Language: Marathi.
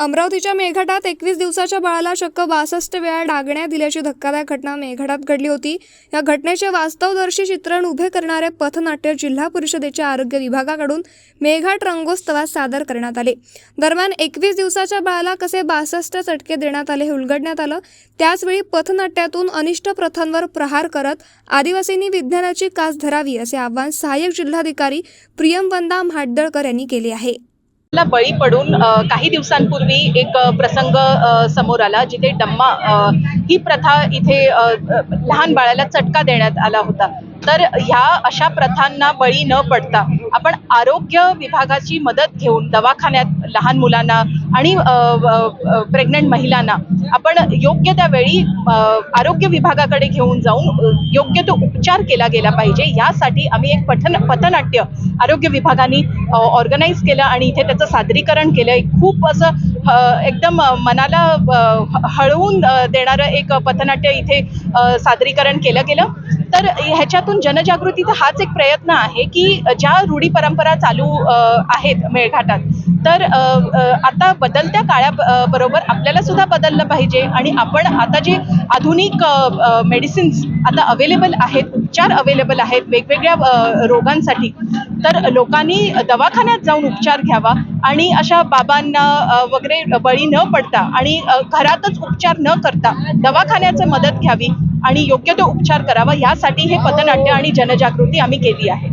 अमरावतीच्या मेघाटात एकवीस दिवसाच्या बाळाला चक्क बासष्ट वेळा डागण्यात दिल्याची धक्कादायक घटना मेघाटात घडली होती. या घटनेचे वास्तवदर्शी चित्रण उभे करणारे पथनाट्य जिल्हा परिषदेच्या आरोग्य विभागाकडून मेघाट रंगोत्सवात सादर करण्यात आले. दरम्यान एकवीस दिवसाच्या बाळाला कसे बासष्ट चटके देण्यात आले हे उलगडण्यात आलं. त्याचवेळी पथनाट्यातून अनिष्ट प्रथांवर प्रहार करत आदिवासींनी विज्ञानाची कास धरावी असे आवाहन सहाय्यक जिल्हाधिकारी प्रियमवंदा म्हाडदळकर यांनी केले आहे. ला बळी पडून अ, काही दिवसांपूर्वी एक प्रसंग अ, समोर आला जिथे डम्मा अ, ही प्रथा इथे लहान बाळाला चटका देण्यात आला होता. तर ह्या अशा प्रथांना बळी न पडता आपण आरोग्य विभागाची मदत घेऊन दवाखान्यात लहान मुलांना आणि प्रेग्नंट महिलांना आपण योग्य त्या वेळी आरोग्य विभागाकडे घेऊन जाऊन योग्य तो उपचार केला गेला पाहिजे. यासाठी आम्ही एक पठन पथनाट्य आरोग्य विभागाने ऑर्गनाईज केलं आणि इथे त्याचं सादरीकरण केलं. खूप असं एकदम मनाला हळवून देणारं एक पथनाट्य इथे सादरीकरण केलं गेलं. तर ह्याच्यातून जनजागृतीचा हाच एक प्रयत्न आहे की ज्या रूढी परंपरा चालू आहेत मेळघाटात तर आता बदलत्या काळा बरोबर आपल्याला सुद्धा बदललं पाहिजे आणि आपण आता जे आधुनिक मेडिसिन्स आता अवेलेबल आहेत उपचार अवेलेबल आहेत वेगवेगळ्या रोगांसाठी तर लोकांनी दवाखान्यात जाऊन उपचार घ्यावा आणि अशा बाबांना वगैरे बळी न पडता आणि घरातच उपचार न करता दवाखान्याचं मदत घ्यावी आणि योग्य तो उपचार करावा यासाठी हे पथनाट्य आणि जनजागृती आम्ही केली आहे.